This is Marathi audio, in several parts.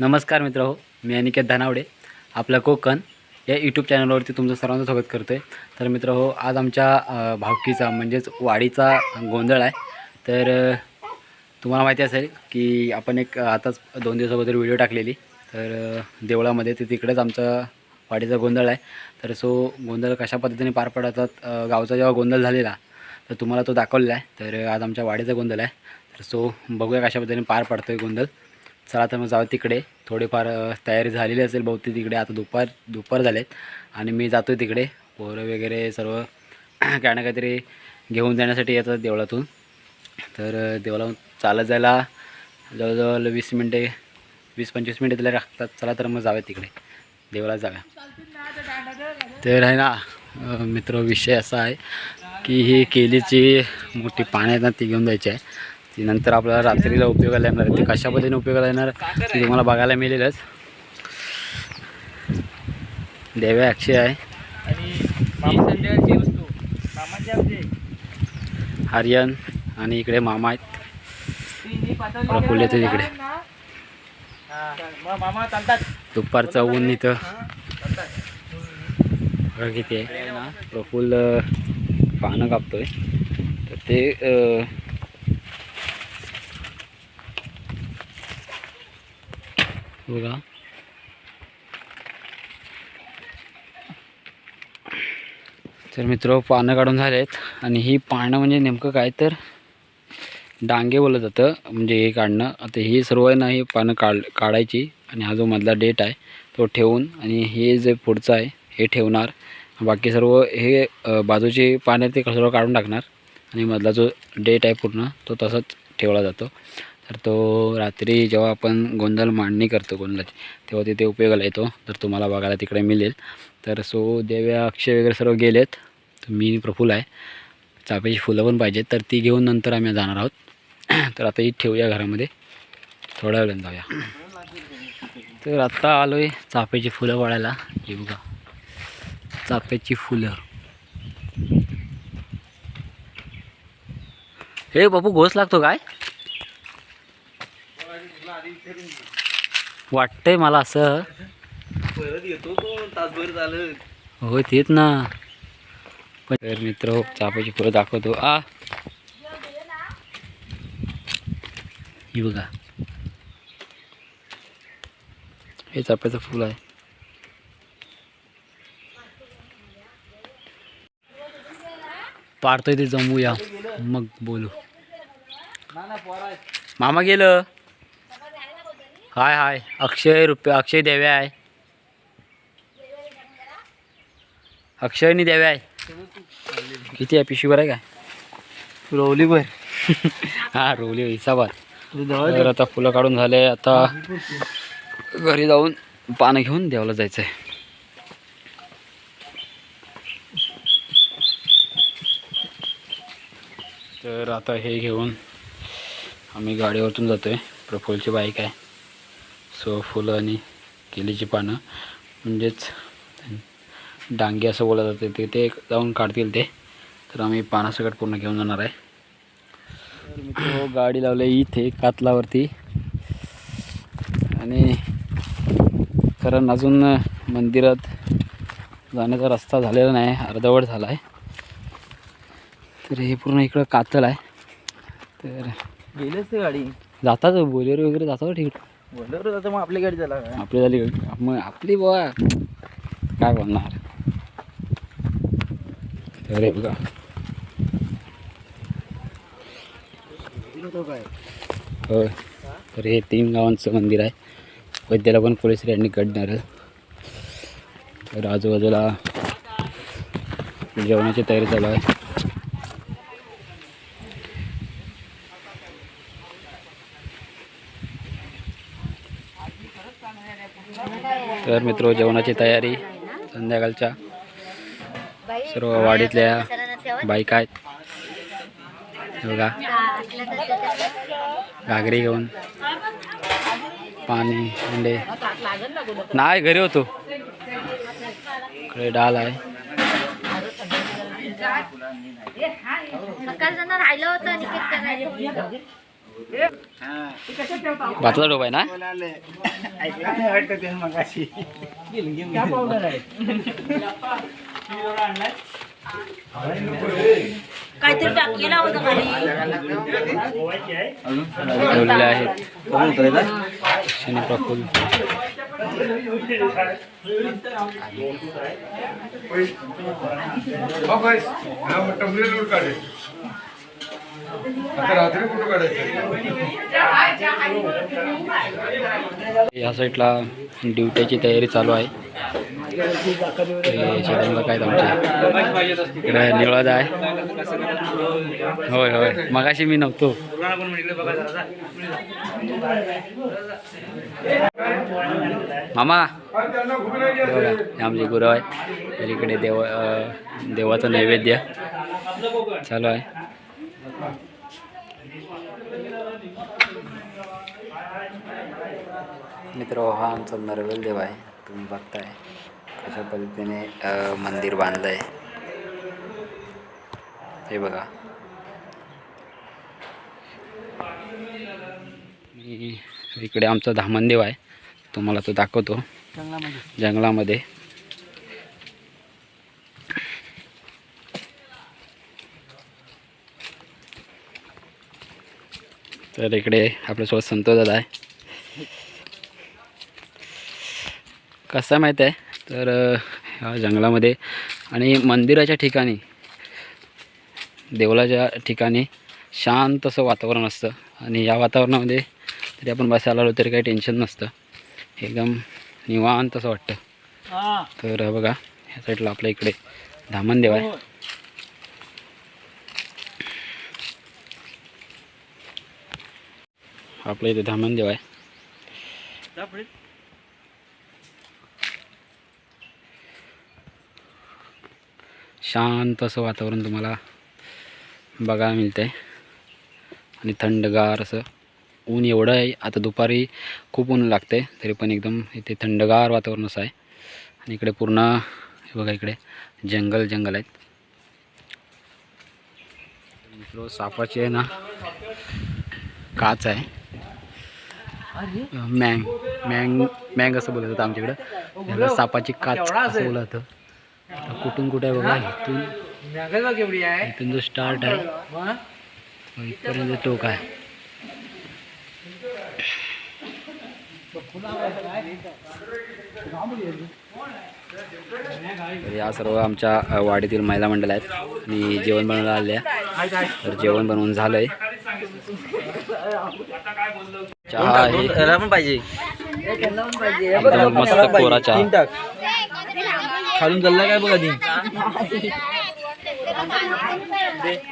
नमस्कार मित्र हो मी अनिकेत धानावडे. आपलं कोकण या यूट्यूब चॅनलवरती तुमचं सर्वांचं स्वागत करतो आहे तर मित्र हो आज आमच्या भावकीचा म्हणजेच वाडीचा गोंधळ आहे. तर तुम्हाला माहिती असेल की आपण एक आताच दोन दिवसाबद्दल व्हिडिओ टाकलेली. तर देवळामध्ये ते तिकडेच आमचा वाडीचा गोंधळ आहे. तर सो गोंधळ कशा पद्धतीने पार पडतात गावचा जेव्हा गोंधळ झालेला तर तुम्हाला तो दाखवलेला आहे. तर आज आमच्या वाडीचा गोंधळ आहे. तर सो बघूया कशा पद्धतीने पार पडतो आहे गोंधळ. चला तर मग जाऊ तिकडे. थोडीफार तयारी झालेली असेल बहुतेक तिकडे. आता दुपार दुपार झालेत. आणि मी जातो तिकडे. पोरं वगैरे सर्व काय ना काहीतरी घेऊन जाण्यासाठी येतात देवळातून. तर देवळातून चालत जायला जवळजवळ वीस मिनटे वीस पंचवीस मिनटे तिला लागतात. चला तर मग जाऊया तिकडे. देवळात जाव्या तर आहे ना मित्र विषय असा आहे की ही केलीची मोठी पाण्यात ना ती घेऊन जायची आहे. ती नंतर आपल्याला रात्रीला उपयोगाला येणार ती कशा पद्धतीने उपयोगाला येणार ती तुम्हाला बघायला मिळेलच. देव्या अक्षय आहे. आर्यन आणि इकडे मामा आहेत. प्रफुल्ल येते तिकडे. दुपारचं ऊन इथं. किती आहे. ना प्रफुल्ल पानं कापतोय. तर ते बघा. तर मित्र पानं काढून झाले आहेत आणि ही पानं म्हणजे नेमकं काय तर डांगे बोललं जातं. म्हणजे हे काढणं. आता ही सर्व आहे ना ही पानं काढ काढायची. आणि हा जो मधला डेट आहे तो ठेवून. आणि हे जे पुढचं आहे हे ठेवणार. बाकी सर्व हे बाजूचे बाजूची पानं ते सर्व काढून टाकणार. आणि मधला जो डेट आहे पूर्ण तो तसाच ठेवला जातो. तर तो रात्री जेव्हा आपण गोंधळ मांडणी करतो गोंधळाची तेव्हा तिथे उपयोगाला येतो. तर तुम्हाला बघायला तिकडे मिळेल. तर सो देव्या अक्षय वगैरे सर्व गेलेत. तर मी प्रफुल्ल आहे. चाफ्याची फुलं पण पाहिजेत. तर ती घेऊन नंतर आम्ही जाणार आहोत. तर आता ही ठेवूया घरामध्ये. थोड्या वेळाने जाऊया. तर आत्ता आलो आहे चाफ्याची फुलं वाढायला. हे बघा. चाफ्याची फुलं. हे बापू घोस लागतो काय? वाटतंय मला असं. परत येतो तो तासभर झालं. हो तेच ना. पण तर मित्र हो चाफ्याची फुलं दाखवतो. आ. ही बघा. हे चाफ्याचं फुल आहे. पाडतोय ते जमूया. मग बोलू. मामा गेलं. हाय हाय. अक्षय रुपये अक्षय देव्या आहे. अक्षयनी देव्या आहे. किती आहे? पिशवीवर आहे काय रोवली बर हा रोवली हिसाबात तर आता फुलं काढून झाले. आता घरी जाऊन पानं घेऊन देवाला जायचं आहे तर आता हे घेऊन आम्ही गाडीवरतून जातो आहे प्रफुलची बाईक आहे. सो फुलं आणि केलीची पानं. म्हणजेच डांगे असं बोललं जाते. ते ते जाऊन काढतील ते. तर आम्ही पानासकट पूर्ण घेऊन जाणार आहे. तर मित्र गाडी लावली इथे कातलावरती. आणि कारण अजून मंदिरात जाण्याचा रस्ता झालेला नाही. अर्धवट झाला आहे तर हे पूर्ण इकडं कातल आहे. तर गेलेच गाडी. जातात बोलेरो वगैरे जातात ठीक बोलवर जातं मग आपली गाडी झाला आपली झाली मग आपली बुवा. काय बोलणार? हे बघा होय. तर हे तीन गावांचं मंदिर आहे. वैद्याला पण पोलीस यांनी काढणार तर आजूबाजूला जेवणाची तयारी चालू आहे. तर मित्र जेवणाची तयारी संध्याकाळच्या सर्व वाडीतल्या बाईक आहेत. बघा. घागरी घेऊन पाणी अंडे. नाही घरी होतो. इकडे डाल आहे. सकाळ राहिलं होतं. भातला डोब आहे ना काहीतरी टाकलेला होता खाली ठेवलेले आहेत कोण उतरायचा शनी प्रफुल्ल आता रात्री काढायचं? या साईडला ड्युटीची तयारी चालू आहे. ते शेतांना काय इकडे निळद आहे. होय होय. मगाशी मी नव्हतो. मामा. हे आमचे गुरु आहे इकडे देव देवाचं नैवेद्य चालू आहे. मित्र हा आमचा नरवेल देव आहे. तुम्ही बघताय कशा पद्धतीने मंदिर बांधलं आहे हे बघा. इकडे आमचा धामण देव आहे. तुम्हाला तो दाखवतो. जंगलामध्ये. तर इकडे आपल्यासोबत संतोष दादा आहे. कसं आहे माहीत आहे? तर ह्या जंगलामध्ये आणि मंदिराच्या ठिकाणी देवळाच्या ठिकाणी शांत असं वातावरण असतं. आणि या वातावरणामध्ये तरी आपण बसायला आलो तरी काही टेन्शन नसतं. एकदम निवांत असं वाटतं. तर बघा ह्या साईडला आपल्या इकडे धामण देव आहे आपल्या इथे धामण देव आहे. शांत असं वातावरण तुम्हाला बघायला मिळतं आहे आणि थंडगार असं ऊन एवढं आहे. आता दुपारी खूप ऊन लागते तरी पण एकदम इथे थंडगार वातावरण असं आहे. आणि इकडे पूर्ण हे बघा इकडे जंगल जंगल आहेत. मित्र सापाची आहे ना काच आहे. मँग मँग मँग असं बोलत होतं आमच्याकडं. त्याला सापाची काच असं बोलत होतं. कुठून कुठे आहे बघा इथून इथून जो स्टार्ट आहे. तो इथपर्यंत टोक आहे. तर या सर्व आमच्या वाडीतील महिला मंडळ आहेत. आणि जेवण बनवायला आल्या तर जेवण बनवून झालंय. चहा आहे. पाहिजे एकदम मस्त कोरा चहा. खालून चालला काय बघा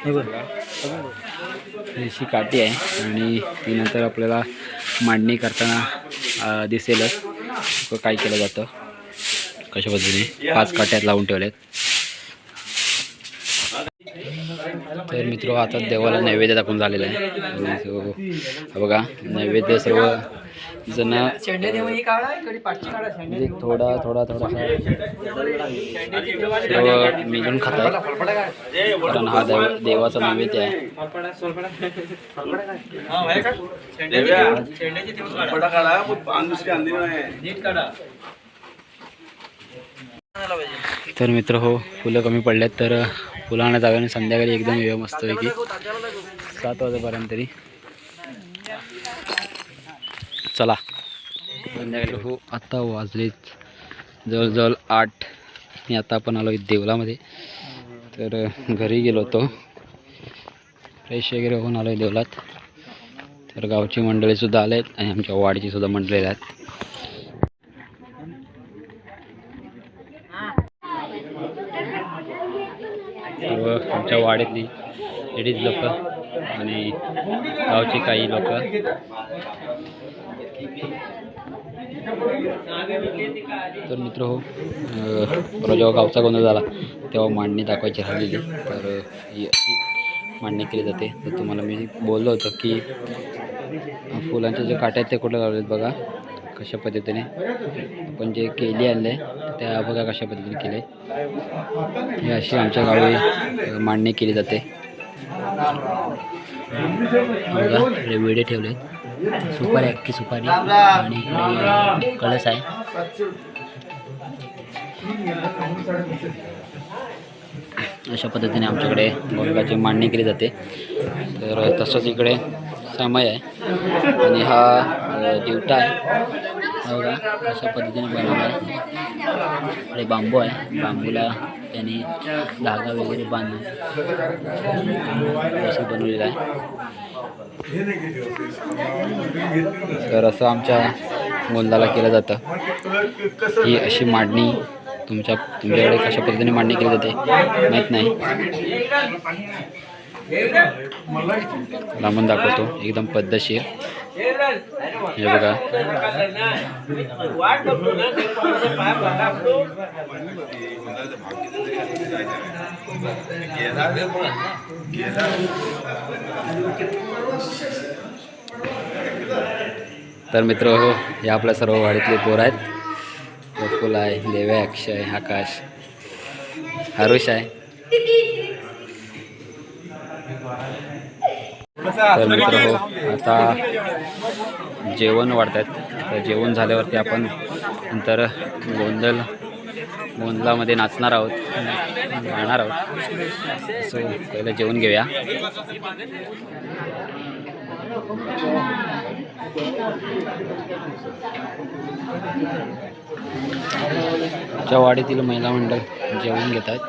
बघ. अशी काठी आहे. आणि ती नंतर आपल्याला मांडणी करताना दिसेलच. क- काय केलं जातं. कशा पद्धतीने पाच काट्यात लावून ठेवल्यात. तर मित्र आता देवाला नैवेद्य दाखवून झालेला आहे. हा बघा नैवेद्य सर्व जण म्हणजे थोडा थोडा थोडासा सर्व मिळून खातात कारण हा देव देवाचा नैवेद्य आहे. तर मित्र हो फुलं कमी पडल्यात तर फुलं आणत संध्याकाळी एकदम वेळ मस्तपैकी सात वाजेपर्यंत तरी. चला. संध्याकाळी हो आत्ता वाजलेच जवळजवळ आठ. आणि आता आपण आलो देवलामध्ये तर घरी गेलो होतो. फ्रेश वगैरे होऊन आलो आहे देवलात तर गावची मंडळीसुद्धा आले आहेत आणि आमच्या वाडीचीसुद्धा मंडळी आहेत सर्व आमच्या वाड्यातली लेडीज लोक आणि गावची काही लोक. तर मित्र हो परवा जेव्हा हो गावचा गोंधळ झाला तेव्हा मांडणी दाखवायची राहिलेली तर ही अशी मांडणी केली जाते. तर तुम्हाला मी बोललो होतो की फुलांचे जे काटे आहेत ते कुठे लावलेत बघा. कशा पद्धतीने आपण जे केली आणले त्या बघा कशा पद्धतीने केले ही अशी आमच्या गावी मांडणी केली जाते. बघा इकडे विडे ठेवले सुपारी अख्खी सुपारी? आणि इकडे कळस आहे. अशा पद्धतीने आमच्याकडे गोंगाची मांडणी केली जाते. तर तसंच इकडे समय आहे. आणि हा दिवटा आहे. बघा अशा पद्धतीने बनवला आहे. आणि बांबू आहे. बांबूला त्यांनी धागा वगैरे बांधून असं बनवलेलं आहे. तर असं आमच्या गोंदाला केलं जातं. ही अशी मांडणी तुमच्या तुमच्याकडे कशा पद्धतीने मांडणी केली जाते माहीत नाही. लांबून दाखवतो. एकदम पद्धतशीर. हे बघा. तर मित्र हो हे आपल्या सर्व वाडीतले पोर आहेत. प्रफुल आहे देव्या अक्षय आकाश हरुष आहे. तर मित्र हो आता जेवण वाढत आहेत तर जेवण झाल्यावरती आपण नंतर गोंधल गोंधलामध्ये नाचणार आहोत. गाणार आहोत. सो पहिलं जेवण घेऊया. आमच्या वाडीतील महिला मंडळ जेवण घेत आहेत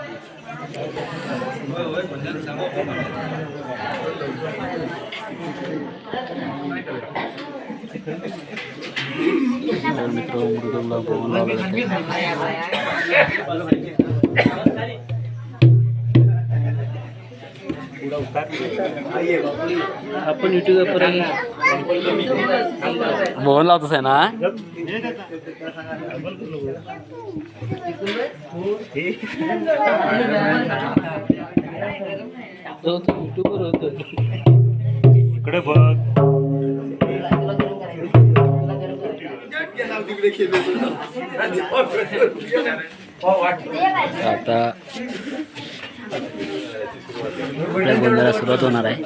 तर मित्र मृदुला पवन लावलं जातं. आपण युट्यूबवर भवन लावतोस आहे ना युट्यूबवर होतो इकडे बघ. आता आपल्या गोंधळाला सुरुवात होणार आहे.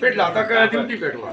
पेटली आता काय ड्युटी पेटवा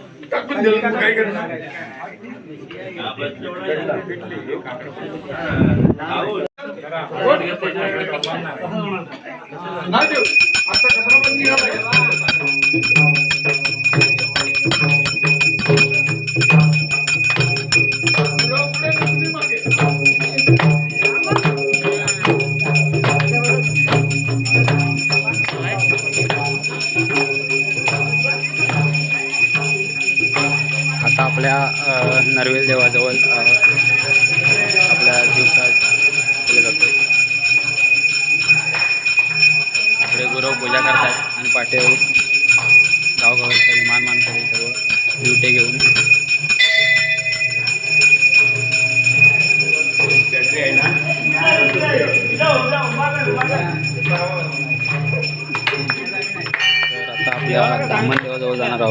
आवडलं. जाम आवड पेटलं जातील अरे आपल्या नरवेल देवाजवळ आपल्या दिवसात केलं आपले गुरव पूजा करतात आणि पाठीवर गावगावकरी मान मान करून सर्व ड्युटे घेऊन. तर आता आपल्या दामन देवाजवळ जाणार आहोत.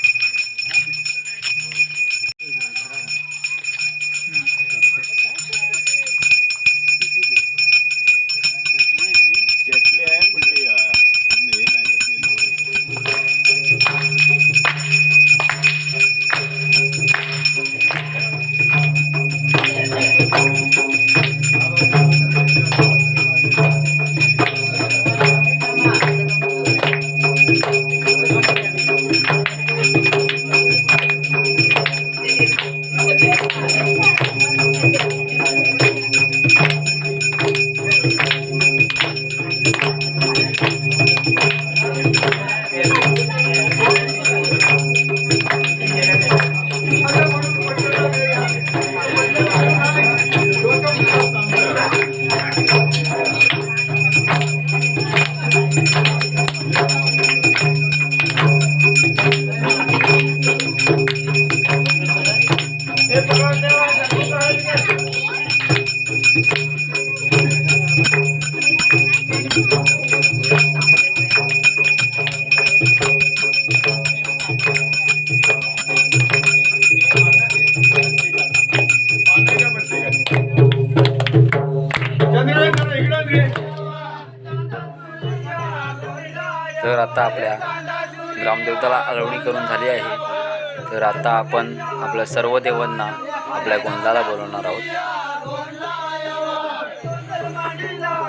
आपल्या सर्व देवांना आपल्या गोंधळाला बोलवणार आहोत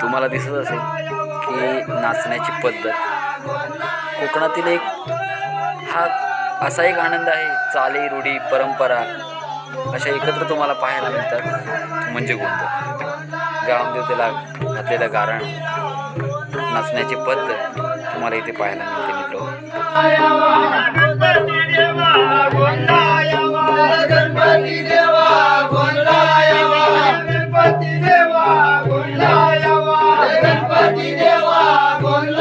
तुम्हाला दिसत असेल की नाचण्याची पद्धत कोकणातील एक हा असा एक आनंद आहे चाली रूढी परंपरा अशा एकत्र तुम्हाला पाहायला मिळतात म्हणजे गोंधळ ग्रामदेवतेला घातलेलं गारण नाचण्याची पद्धत तुम्हाला इथे पाहायला मिळते मित्र गणपती देवा गोंधळावा गणपती देवा गोंधळावा गणपती देवा गोंधळ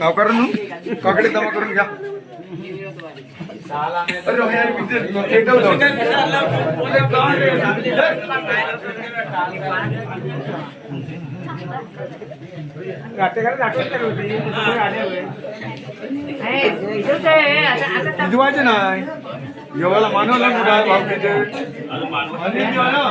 गावकऱ्यांनो काकडे जमा करून घ्या. अरे हो यार, इथे जाऊ. भिजवायचे नाही. देवाला मानवला कुठं? भावकीचे आणि देवा ना.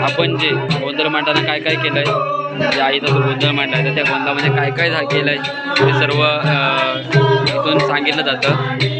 आपण जे गोंधळ मांडताना काय काय केलं आहे जे आईचा जो गोंधळ मांडला आहे तर त्या गोंधळामध्ये काय काय केलंय? केलं आहे ते सर्व इथून सांगितलं जातं.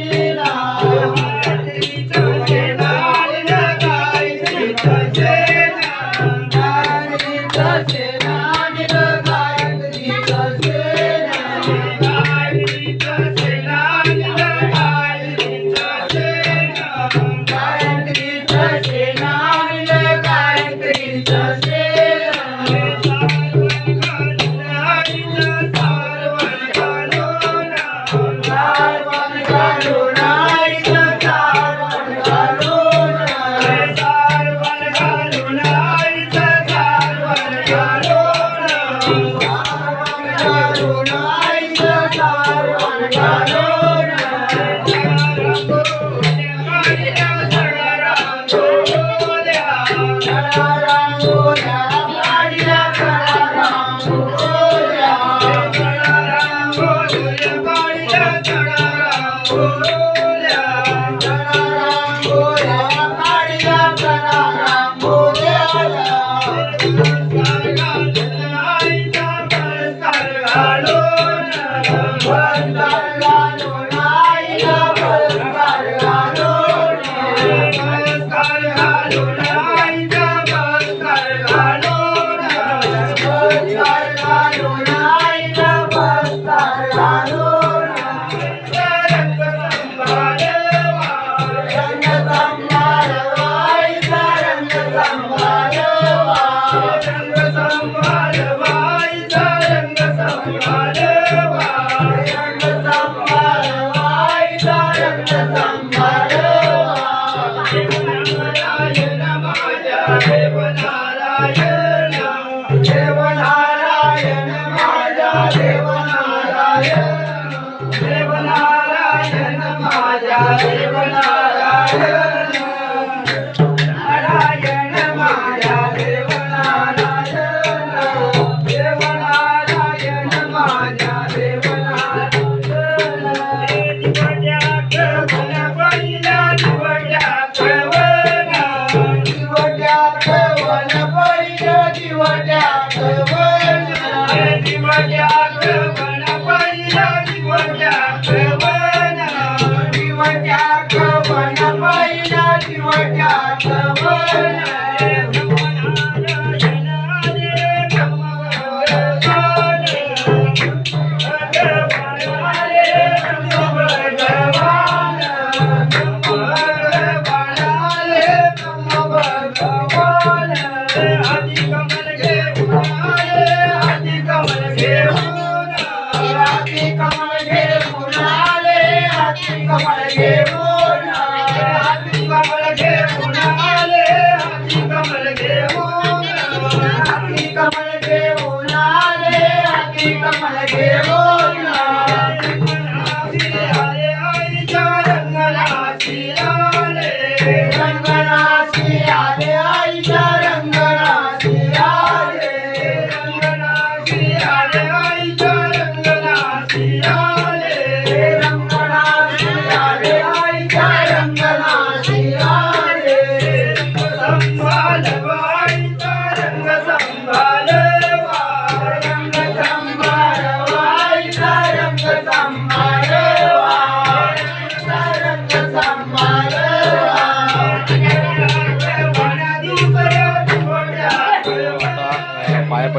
आता पाया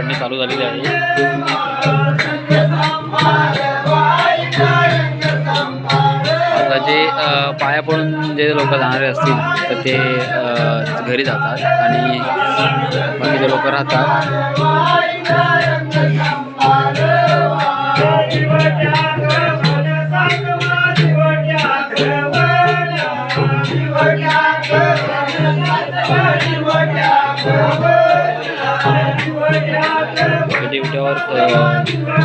पडणे चालू झालेली आहे. आता जे पाया पडून जे लोक जाणारे असतील तर ते घरी जातात आणि बाकीचे लोक राहतात. Lord.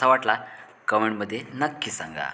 कसा वाटला? कमेंटमध्ये नक्की सांगा.